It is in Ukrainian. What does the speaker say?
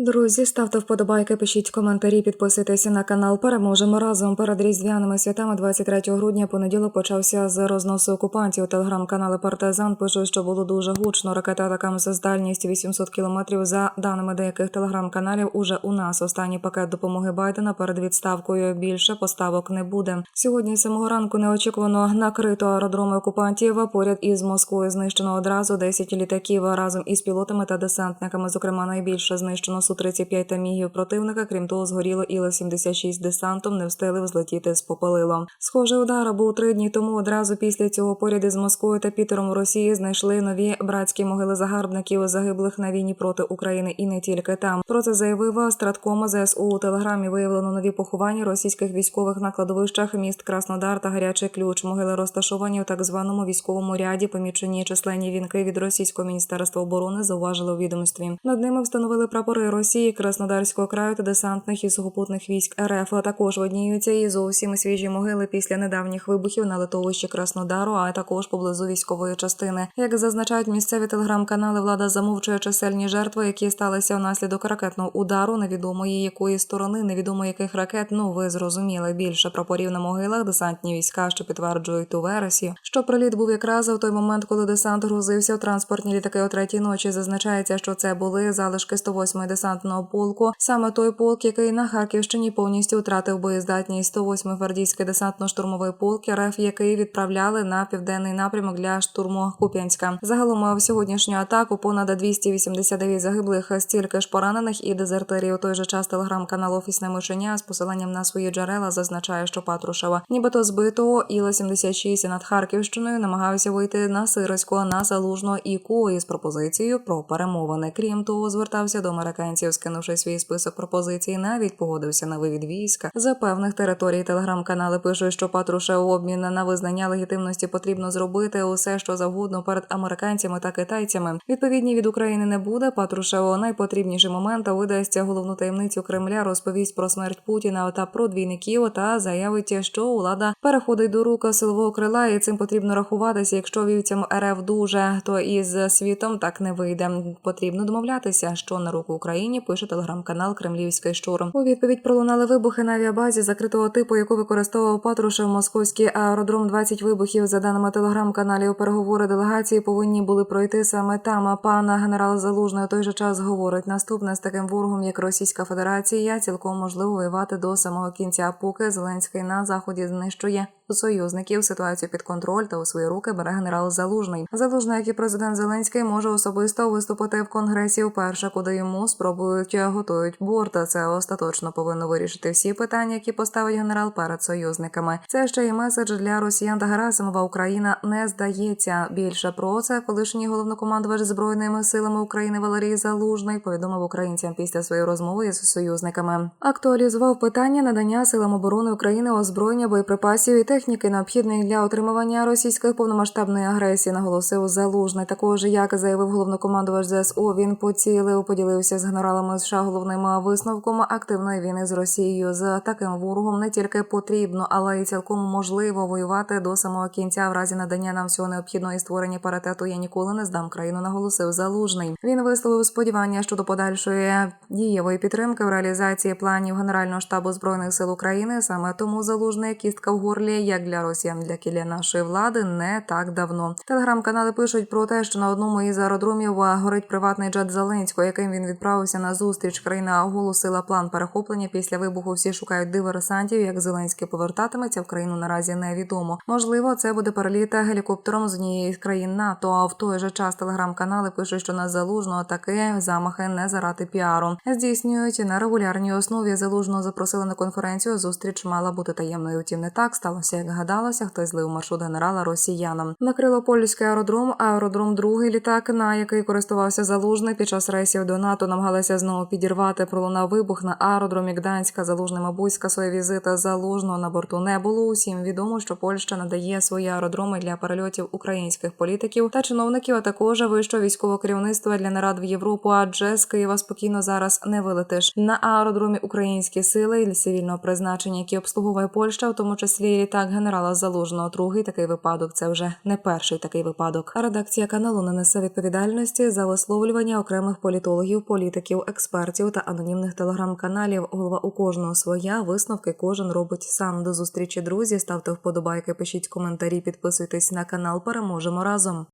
Друзі, ставте вподобайки, пишіть коментарі, підписуйтеся на канал. Переможемо разом перед різдвяними святами 23 грудня. Понеділок почався з розносу окупантів. Телеграм-канали Партизан пишуть, що було дуже гучно. Ракета атакам з дальністю 800 кілометрів. За даними деяких телеграм-каналів, уже у нас останній пакет допомоги Байдена перед відставкою. Більше поставок не буде. Сьогодні самого ранку неочікувано накрито аеродроми окупантів. Поряд із Москвою знищено одразу 10 літаків разом із пілотами та десантниками. Зокрема, найбільше знищено Су-35 та мігів противника. Крім того, згоріло Іл-76 десантом, не встигли взлетіти з попелилом. Схожий удар був три дні тому. Одразу після цього поряд із Москвою та Пітером у Росії знайшли нові братські могили загарбників загиблих на війні проти України і не тільки там. Про це заявив Страткома ЗСУ у телеграмі. Виявлено нові поховання російських військових на кладовищах міст Краснодар та Гарячий Ключ. Могили розташовані у так званому військовому ряді. Помічені численні вінки від російського міністерства оборони зауважили у відомстві. Над ними встановили прапори Росії, Краснодарського краю та десантних і сухопутних військ РФ. А також видніються і зовсім свіжі могили після недавніх вибухів на литовищі Краснодару, а також поблизу військової частини. Як зазначають місцеві телеграм-канали, влада замовчує чисельні жертви, які сталися внаслідок ракетного удару, невідомої якої сторони, невідомо яких ракет. Ну ви зрозуміли більше прапорів на могилах, десантні війська, що підтверджують ту версію. Що приліт був якраз у той момент, коли десант грузився в транспортні літаки о третій ночі. Зазначається, що це були залишки 108-ї десантного полку. Саме той полк, який на Харківщині повністю втратив боєздатність 108-й гвардійський десантно-штурмовий полк РФ, який відправляли на південний напрямок для штурму Куп'янська. Загалом в сьогоднішню атаку понад 289 загиблих, стільки ж поранених і дезертирів. У той же час телеграм-канал Офісне мишеня з посиланням на свої джерела зазначає, що Патрушева, нібито збитого іла 76 над Харківщиною, намагався вийти на Сироську, на Залужно і Ку із пропозицією про перемовини. Крім того, звертався до американців, скинувши свій список пропозицій, навіть погодився на вивід війська за певних територій. Телеграм-канали пишуть, що Патрушев у обмін на визнання легітимності потрібно зробити усе, що завгодно перед американцями та китайцями. Відповідні від України не буде. Патрушев у найпотрібніший момент видасться головну таємницю Кремля, розповість про смерть Путіна та про двійників та заявить, що влада переходить до рук силового крила, і цим потрібно рахуватися. Якщо вівцям РФ дуже, то із світом так не вийде. Потрібно домовлятися, що на руку Україні пише телеграм-канал Кремлівський щур. У відповідь пролунали вибухи на авіабазі закритого типу, яку використовував Патрушев московський аеродром. 20 вибухів за даними телеграм-каналів. Переговори делегації повинні були пройти саме там. А пан генерал Залужний у той же час говорить наступне з таким ворогом, як Російська Федерація, цілком можливо воювати до самого кінця, поки Зеленський на заході знищує союзників ситуацію під контроль та у свої руки бере генерал Залужний. Залужний, як і президент Зеленський, може особисто виступити в конгресі вперше, куди йому спробують готують борта. Це остаточно повинно вирішити всі питання, які поставить генерал перед союзниками. Це ще й меседж для росіян та Герасимова. Україна не здається. Більше про це колишній головнокомандувач збройними силами України Валерій Залужний повідомив українцям після своєї розмови з союзниками. Актуалізував питання надання силам оборони України озброєння боєприпасів і техніки, необхідної для отримування російської повномасштабної агресії, наголосив Залужний. Також як заявив головнокомандувач ЗСУ, він поцілив, поділився з генералами США головним висновком активної війни з Росією. З таким ворогом не тільки потрібно, але й цілком можливо воювати до самого кінця. В разі надання нам всього необхідного і створення паритету. Я ніколи не здам країну. Наголосив Залужний. Він висловив сподівання щодо подальшої дієвої підтримки в реалізації планів Генерального штабу збройних сил України. Саме тому залужний кістка в горлі, як для росіян, для кіля нашої влади, не так давно. Телеграм-канали пишуть про те, що на одному із аеродромів горить приватний джет Зеленського, яким він відправився на зустріч. Країна оголосила план перехоплення. Після вибуху всі шукають диверсантів. Як Зеленський повертатиметься в країну наразі невідомо. Можливо, це буде переліт гелікоптером з однієї з країн НАТО. А в той же час телеграм-канали пишуть, що на залужного таки замахи не заради піару здійснюють на регулярній основі. Залужного запросили на конференцію. Зустріч мала бути таємною. Втім, не так сталося, як гадалося. Хтось злив маршрут генерала росіянам. Накрило польський аеродром, аеродром другий літак, на який користувався залужний під час рейсів до НАТО, намагалися знову підірвати. Пролунав вибух на аеродромі Гданська. Залужний, мабуть, скасує візита залужного на борту не було. Усім відомо, що Польща надає свої аеродроми для перельотів українських політиків та чиновників, а також вищого військового керівництва для нарад в Європу. Адже з Києва спокійно зараз не вилетиш на аеродромі українські сили і цивільного призначення, які обслуговує Польща, в тому числі і генерала Залужного. Другий такий випадок. Це вже не перший такий випадок. Редакція каналу не несе відповідальності за висловлювання окремих політологів, політиків, експертів та анонімних телеграм-каналів. Голова у кожного своя висновки кожен робить сам. До зустрічі, друзі. Ставте вподобайки, пишіть коментарі, підписуйтесь на канал. Переможемо разом.